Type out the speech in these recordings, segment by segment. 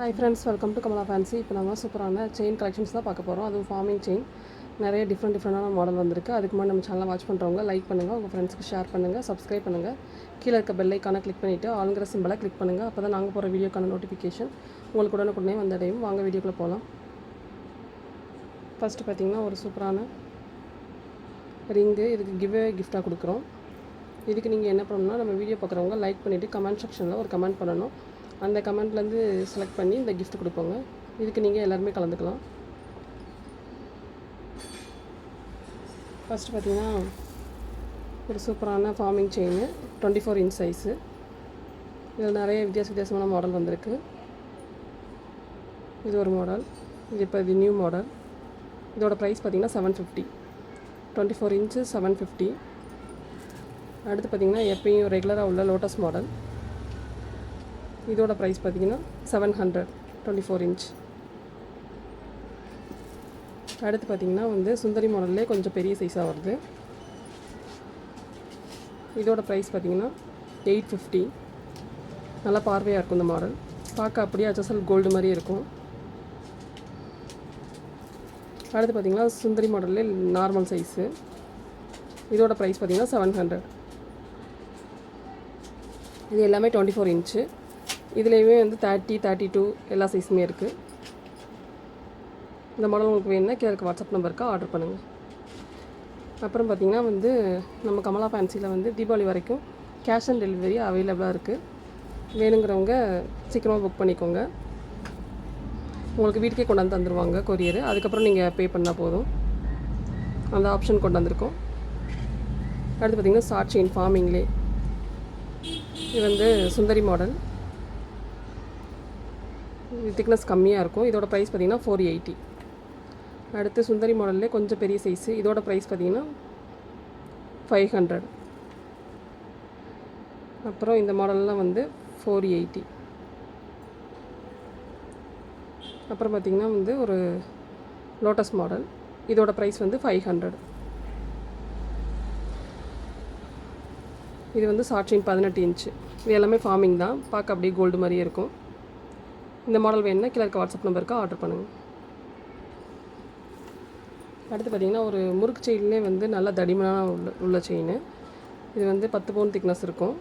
Hi friends welcome to Kamala fancy இப்போ நம்ம சூப்பரான செயின் கலெக்ஷன்ஸ் தான் பார்க்க போகிறோம் அதுவும் ஃபார்மிங் செயின் நிறைய டிஃப்ரெண்ட் டிஃப்ரெண்டான மாடல் வந்திருக்கு. அதுக்கு முன்னாடி நம்ம சேனலை வாட்ச் பண்ணுறவங்க லைக் பண்ணுங்கள் உங்கள் ஃப்ரெண்ட்ஸ்க்கு ஷேர் பண்ணுங்கள் சப்ஸ்கிரைப் பண்ணுங்கள் கீழே இருக்க பெல்லைக்கான கிளிக் பண்ணிவிட்டு ஆளுங்கிற சிம்பிளாக கிளிக் பண்ணுங்கள் அப்போ தான் நாங்கள் போகிற வீடியோக்கான நோட்டிஃபிகேஷன் உங்களுக்கு உடனுக்குடனே வந்தடையும் வாங்க வீடியோக்குள்ளே போகலாம் ஃபஸ்ட்டு பார்த்திங்கன்னா ஒரு சூப்பரான ரிங்கு இதுக்கு கிவ்வே கிஃப்டாக கொடுக்குறோம். இதுக்கு நீங்கள் என்ன பண்ணணும்னா நம்ம வீடியோ பார்க்குறவங்க லைக் பண்ணிவிட்டு கமெண்ட் செக்ஷனில் ஒரு கமெண்ட் பண்ணணும். அந்த கமெண்ட்லேருந்து செலக்ட் பண்ணி இந்த கிஃப்ட் கொடுப்போங்க. இதுக்கு நீங்கள் எல்லாருமே கலந்துக்கலாம். ஃபஸ்ட்டு பார்த்தீங்கன்னா ஒரு சூப்பரான forming chain twenty four inch size இதில் நிறைய வித்தியாச வித்தியாசமான மாடல் வந்திருக்கு. இது ஒரு மாடல் இது இப்போ இது நியூ மாடல் இதோட ப்ரைஸ் பார்த்திங்கன்னா seven fifty twenty four inch seven fifty அடுத்து பார்த்தீங்கன்னா எப்பயும் ரெகுலராக உள்ள லோட்டஸ் மாடல் இதோட ப்ரைஸ் பார்த்தீங்கன்னா seven hundred twenty four inch அடுத்து பார்த்தீங்கன்னா வந்து சுந்தரி மாடல்லே கொஞ்சம் பெரிய சைஸாக வருது. இதோட ப்ரைஸ் பார்த்தீங்கன்னா எயிட் ஃபிஃப்டி நல்லா பார்வையாக இருக்கும் இந்த மாடல் பார்க்க அப்படியே அச்சசல் கோல்டு மாதிரி இருக்கும். அடுத்து பார்த்திங்கன்னா சுந்தரி மாடல்லே நார்மல் சைஸு இதோட ப்ரைஸ் பார்த்தீங்கன்னா செவன் ஹண்ட்ரட் இது எல்லாமே டுவெண்ட்டி ஃபோர் இன்ச்சு இதுலேயுமே வந்து தேர்ட்டி தேர்ட்டி டூ எல்லா சைஸுமே இருக்குது இந்த மாடல் உங்களுக்கு வேணும்னா கேளுக்கு வாட்ஸ்அப் நம்பருக்கு ஆர்டர் பண்ணுங்கள் அப்புறம் பார்த்திங்கன்னா வந்து நம்ம கமலா ஃபேன்சியில் வந்து தீபாவளி வரைக்கும் கேஷ் ஆன் டெலிவரி அவைலபிளாக இருக்குது வேணுங்கிறவங்க சீக்கிரமாக புக் பண்ணிக்கோங்க. உங்களுக்கு வீட்டுக்கே கொண்டாந்து தந்துடுவாங்க கொரியர் அதுக்கப்புறம் நீங்கள் பே பண்ணால் போதும். அந்த ஆப்ஷன் கொண்டு வந்திருக்கோம். அடுத்து பார்த்திங்கன்னா ஷார்ட் செயின் ஃபார்மிங்லே இது வந்து சுந்தரி மாடல் திக்னஸ் கம்மியாக இருக்கும். இதோட ப்ரைஸ் பார்த்தீங்கன்னா ஃபோர் எயிட்டி அடுத்து சுந்தரி மாடல்லே கொஞ்சம் பெரிய சைஸு இதோட ப்ரைஸ் பார்த்திங்கன்னா ஃபைவ் ஹண்ட்ரட் அப்புறம் இந்த மாடல்லாம் வந்து ஃபோர் எயிட்டி அப்புறம் பார்த்திங்கன்னா வந்து ஒரு லோட்டஸ் மாடல் இதோட ப்ரைஸ் வந்து ஃபைவ் ஹண்ட்ரட் இது வந்து சாட்சின் பதினெட்டு இன்ச்சு இது எல்லாமே ஃபார்மிங் தான். பார்க்க அப்படியே கோல்டு மாதிரியே இருக்கும். இந்த மாடல் வேணும்னா கீழே இருக்க வாட்ஸ்அப் நம்பருக்கு ஆர்டர் பண்ணுங்கள் அடுத்து பார்த்திங்கன்னா ஒரு முறுக்கு செயின்லேயே வந்து நல்லா தடிமனான உள்ள உள்ள செயின் இது வந்து பத்து பவுன் திக்னஸ் இருக்கும்.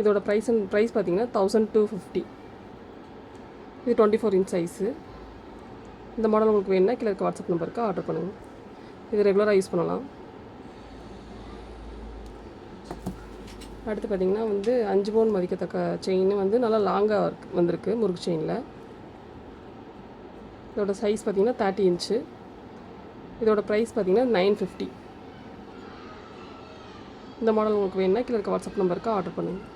இதோட ப்ரைஸ் ப்ரைஸ் பார்த்திங்கன்னா தௌசண்ட் டூ ஃபிஃப்டி இது டுவெண்ட்டி ஃபோர் இன்ச் சைஸு இந்த மாடல் உங்களுக்கு வேணும்னா கீழே இருக்க வாட்ஸ்அப் நம்பருக்கு ஆர்டர் பண்ணுங்கள் இது ரெகுலராக யூஸ் பண்ணலாம். அடுத்து பார்த்திங்கன்னா வந்து அஞ்சு பவுன் மதிக்கத்தக்க செயின் வந்து நல்லா லாங்காக இருக் வந்திருக்கு முறுக்கு செயினில். இதோட சைஸ் பார்த்திங்கன்னா தேர்ட்டி இன்ச்சு இதோட ப்ரைஸ் பார்த்திங்கன்னா நைன் ஃபிஃப்டி இந்த மாடல் உங்களுக்கு வேணும்னா கீழே இருக்க வாட்ஸ்அப் நம்பருக்கு ஆர்டர் பண்ணுங்கள்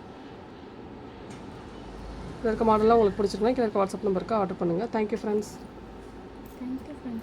இதில் இருக்க மாடல்லாம் உங்களுக்கு பிடிச்சிருந்தா கீழே இருக்க வாட்ஸ்அப் நம்பருக்கு ஆர்டர் பண்ணுங்கள் தேங்க்யூ ஃப்ரெண்ட்ஸ் தேங்க்யூ ஃப்ரெண்ட்ஸ்